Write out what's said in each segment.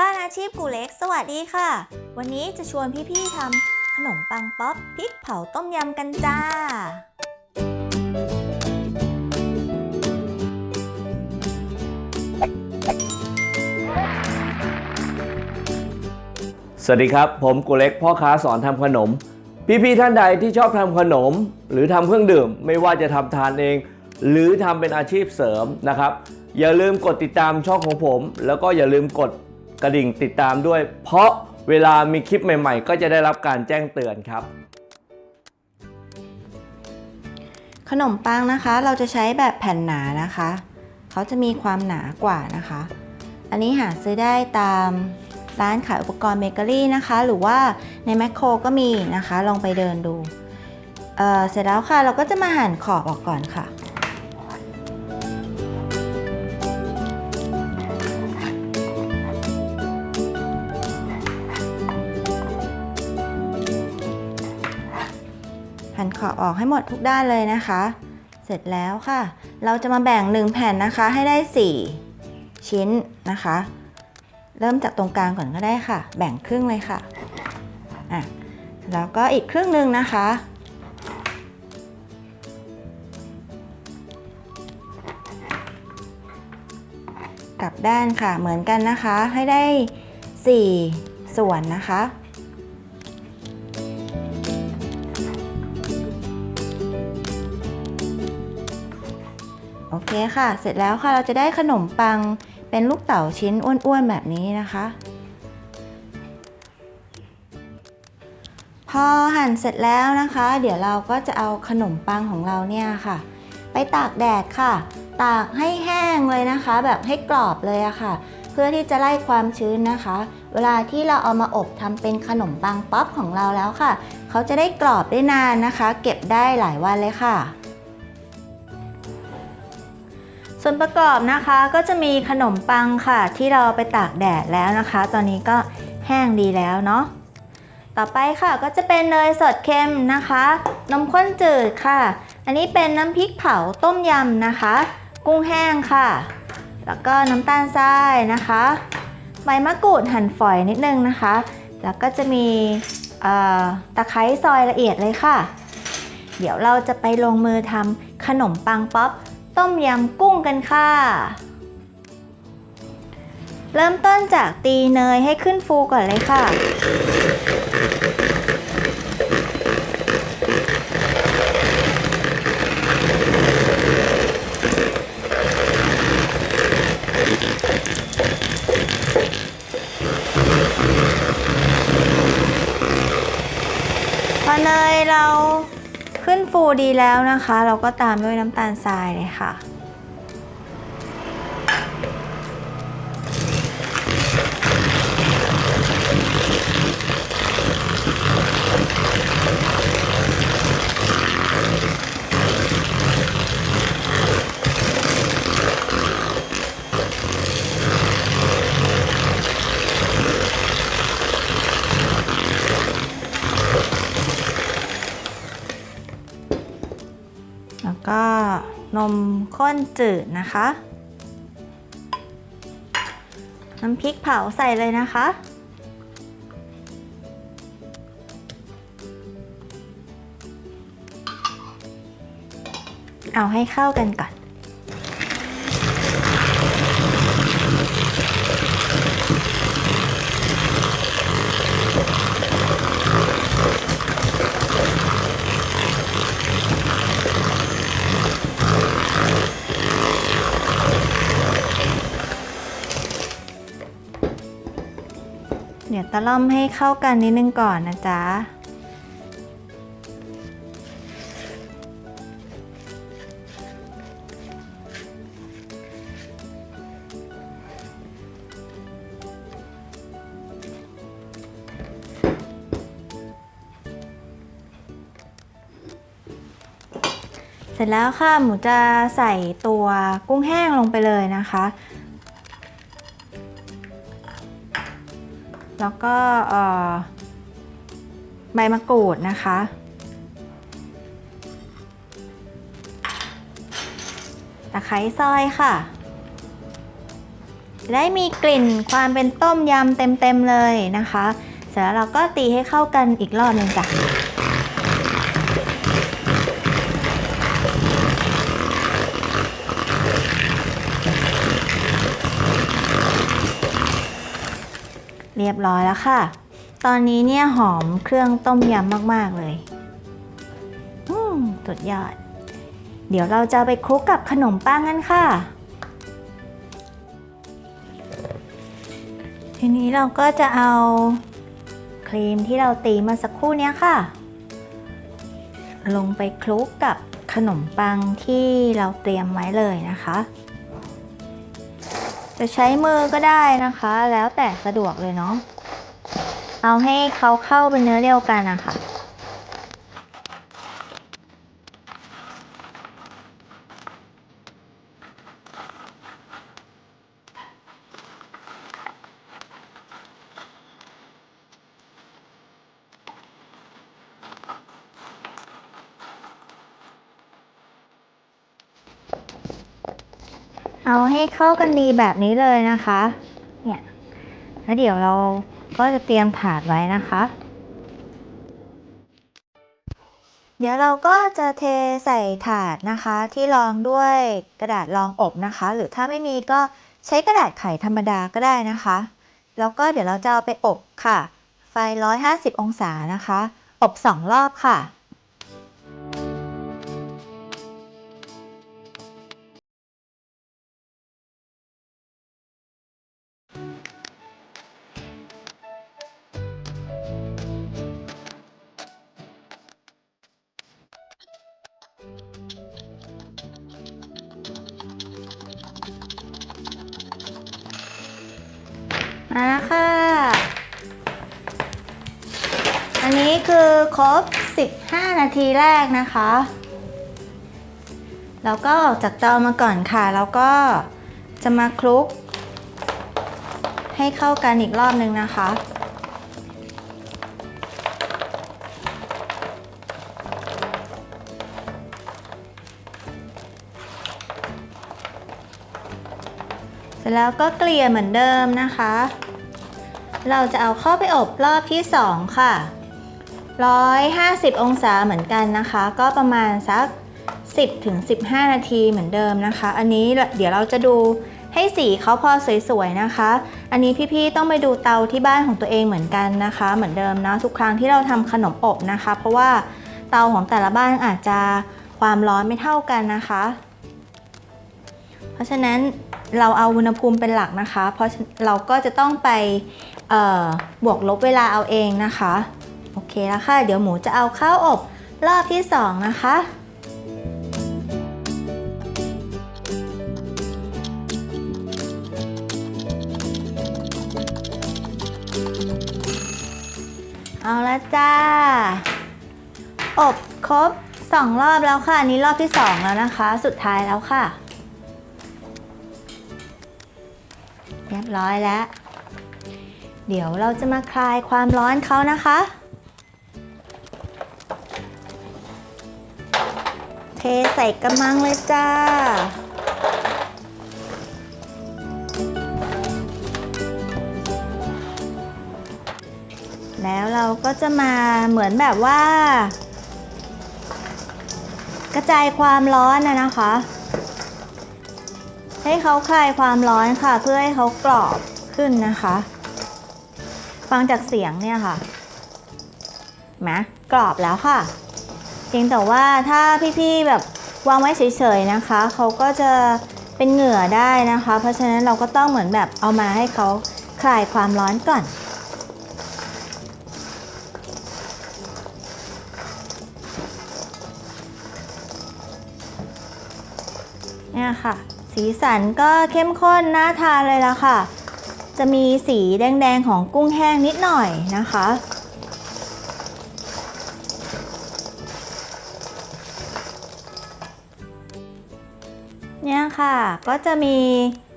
บ้านอาชีพกูเล็ก สวัสดีค่ะ วันนี้จะชวนพี่ๆทำขนมปังป๊อปพริกเผาต้มยำกันจ้า สวัสดีครับ ผมกุเล็กพ่อค้าสอนทำขนม พี่ๆท่านใดที่ชอบทำขนม หรือทำเครื่องดื่ม ไม่ว่าจะทำทานเอง หรือทำเป็นอาชีพเสริมนะครับ อย่าลืมกดติดตามช่องของผม แล้วก็อย่าลืมกด กระดิ่งติดตามด้วย เพราะเวลามีคลิปใหม่ ๆ ก็จะได้รับการแจ้งเตือนครับ ขนมปังนะคะ เราจะใช้แบบแผ่นหนานะคะ เขาจะมีความหนากว่านะคะ อันนี้หาซื้อได้ตามร้านขายอุปกรณ์เบเกอรี่นะคะ หรือว่าในแมคโครก็มีนะคะ ลองไปเดินดูเเสร็จแล้วค่ะ เราก็จะมาหั่นขอบออกก่อนค่ะ ขอบออกให้หมดทุกด้านเลยนะคะ เสร็จแล้วค่ะ เราจะมาแบ่ง 1 แผ่นนะคะให้ได้ 4 ชิ้นนะคะ เริ่มจากตรงกลางก่อนก็ได้ค่ะ แบ่งครึ่งเลยค่ะอะแล้วก็อีกครึ่งหนึ่งนะคะกลับด้านค่ะเหมือนกันนะคะให้ได้ 4 ส่วนนะคะ โอเคค่ะ เสร็จแล้วค่ะเราจะได้ขนมปังเป็นลูกเต๋าชิ้นอ้วนๆแบบนี้นะคะ พอหั่นเสร็จแล้วนะคะ เดี๋ยวเราก็จะเอาขนมปังของเราเนี่ยค่ะ ไปตากแดดค่ะ ตากให้แห้งเลยนะคะ แบบให้กรอบเลยอะค่ะ เพื่อที่จะไล่ความชื้นนะคะ เวลาที่เราเอามาอบทำเป็นขนมปังป๊อปของเราแล้วค่ะ เขาจะได้กรอบได้นานนะคะ เก็บได้หลายวันเลยค่ะ ส่วนประกอบนะคะก็จะมีขนมปังค่ะ ที่เราไปตากแดดแล้วนะคะ ตอนนี้ก็แห้งดีแล้วเนาะต่อไปค่ะก็จะเป็นเนยสดเค็มนะคะ นมข้นจืดค่ะ อันนี้เป็นน้ำพริกเผาต้มยำนะคะ กุ้งแห้งค่ะ แล้วก็น้ำตาลทรายนะคะใบมะกรูดหั่นฝอยนิดนึงนะคะ แล้วก็จะมีตะไคร้ซอยละเอียดเลยค่ะ เดี๋ยวเราจะไปลงมือทำขนมปังป๊อป ต้มยำกุ้งกันค่ะ เริ่มต้นจากตีเนยให้ขึ้นฟูก่อนเลยค่ะ พอเนยเรา ฟูดีแล้วนะคะ เราก็ตามด้วยน้ำตาลทรายเลยค่ะ นจืดนะคะ น้ำพริกเผาใส่เลยนะคะ เอาให้เข้ากันก่อน ตะล่อมให้เข้ากันนิดนึงก่อนนะจ๊ะเสร็จแล้วค่ะหมูจะใส่ตัวกุ้งแห้งลงไปเลยนะคะ แล้วก็ใบมะกรูดนะคะ ตะไคร้ซอยค่ะจะได้มีกลิ่นความเป็นต้มยำเต็มๆเลยนะคะ เสร็จแล้วเราก็ตีให้เข้ากันอีกรอบหนึงจ้ะ รียบร้อยแล้วค่ะ ตอนนี้เนี่ยหอมเครื่องต้มยำมาก ๆ เลย อืมสุดยอด เดี๋ยวเราจะไปคลุกกับขนมปังกันค่ะ ทีนี้เราก็จะเอาครีมที่เราตีมาสักครู่เนี้ยค่ะ ลงไปคลุกกับขนมปังที่เราเตรียมไว้เลยนะคะ จะใช้มือก็ได้นะคะ แล้วแต่สะดวกเลยเนาะเอาให้เขาเข้าเป็นเนื้อเดียวกันนะคะ เอาให้เข้ากันดีแบบนี้เลยนะคะ เนี่ย แล้วเดี๋ยวเราก็จะเตรียมถาดไว้นะคะ เดี๋ยวเราก็จะเทใส่ถาดนะคะ ที่รองด้วยกระดาษรองอบนะคะ หรือถ้าไม่มีก็ใช้กระดาษไขธรรมดาก็ได้นะคะ แล้วก็เดี๋ยวเราจะเอาไปอบค่ะ ไฟ 150 องศานะคะ อบ 2 รอบค่ะ มาแล้วค่ะ อันนี้คือครบ 15 นาทีแรกนะคะ แล้วก็ออกจากเตามาก่อนค่ะ แล้วก็จะมาคลุก ให้เข้ากันอีกรอบนึงนะคะ เสร็จแล้วก็เกลี่ยเหมือนเดิมนะคะ เราจะเอาเข้าไปอบรอบที่ 2 ค่ะ 150 องศาเหมือนกันนะคะ ก็ประมาณสัก 10ถึง15 นาทีเหมือนเดิมนะคะ อันนี้เดี๋ยวเราจะดูให้สีเขาพอสวยๆนะคะ อันนี้พี่ๆต้องไปดูเตาที่บ้านของตัวเองเหมือนกันนะคะ เหมือนเดิมนะทุกครั้งที่เราทำขนมอบนะคะ เพราะว่าเตาของแต่ละบ้านอาจจะความร้อนไม่เท่ากันนะคะ เพราะฉะนั้น เราเอาอุณหภูมิเป็นหลักนะคะ เพราะเราก็จะต้องไปบวกลบเวลาเอาเองนะคะ โอเคแล้วค่ะ เดี๋ยวหมูจะเอาเข้าวอบรอบที่ 2 นะคะเอาละจ้า อบครบ 2 รอบแล้วค่ะนนี้รอบที่ 2 แล้วนะคะ สุดท้ายแล้วค่ะ เรียบร้อยแล้ว เดี๋ยวเราจะมาคลายความร้อนเขานะคะ เทใส่กระมังเลยจ้าแล้วเราก็จะมาเหมือนแบบว่า กระจายความร้อนนะนะคะ ให้เขาคลายความร้อนค่ะ เพื่อให้เขากรอบขึ้นนะคะ ฟังจากเสียงเนี่ยค่ะเห็นไหมกรอบแล้วค่ะเพียงแต่ว่าถ้าพี่ๆแบบวางไว้เฉยๆนะคะ เขาก็จะเป็นเหงื่อได้นะคะ เพราะฉะนั้นเราก็ต้องเหมือนแบบเอามาให้เขาคลายความร้อนก่อนเนี่ยค่ะ สีสันก็เข้มข้นน่าทานเลยละค่ะ จะมีสีแดงๆของกุ้งแห้งนิดหน่อยนะคะ เนี่ยค่ะก็จะมี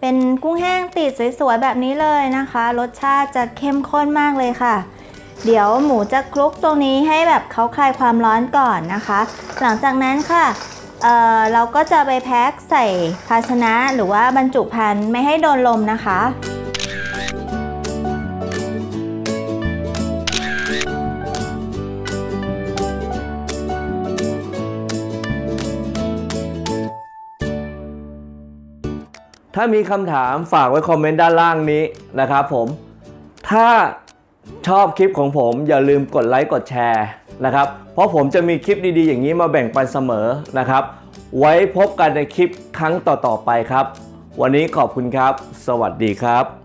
เป็นกุ้งแห้งติดสวยๆแบบนี้เลยนะคะ รสชาติจะเข้มข้นมากเลยค่ะ เดี๋ยวหมูจะคลุกตรงนี้ให้แบบเขาคลายความร้อนก่อนนะคะ หลังจากนั้นค่ะ เเราก็จะไปแพ็คใส่ภาชนะหรือว่าบรรจุภัณฑ์ไม่ให้โดนลมนะคะถ้ามีคำถามฝากไว้คอมเมนต์ด้านล่างนี้นะครับผม ถ้าชอบคลิปของผมอย่าลืมกดไลค์กดแชร์ นะครับ เพราะผมจะมีคลิปดีๆ อย่างนี้มาแบ่งปันเสมอนะครับ ไว้พบกันในคลิปครั้งต่อๆไปครับ วันนี้ขอบคุณครับ สวัสดีครับ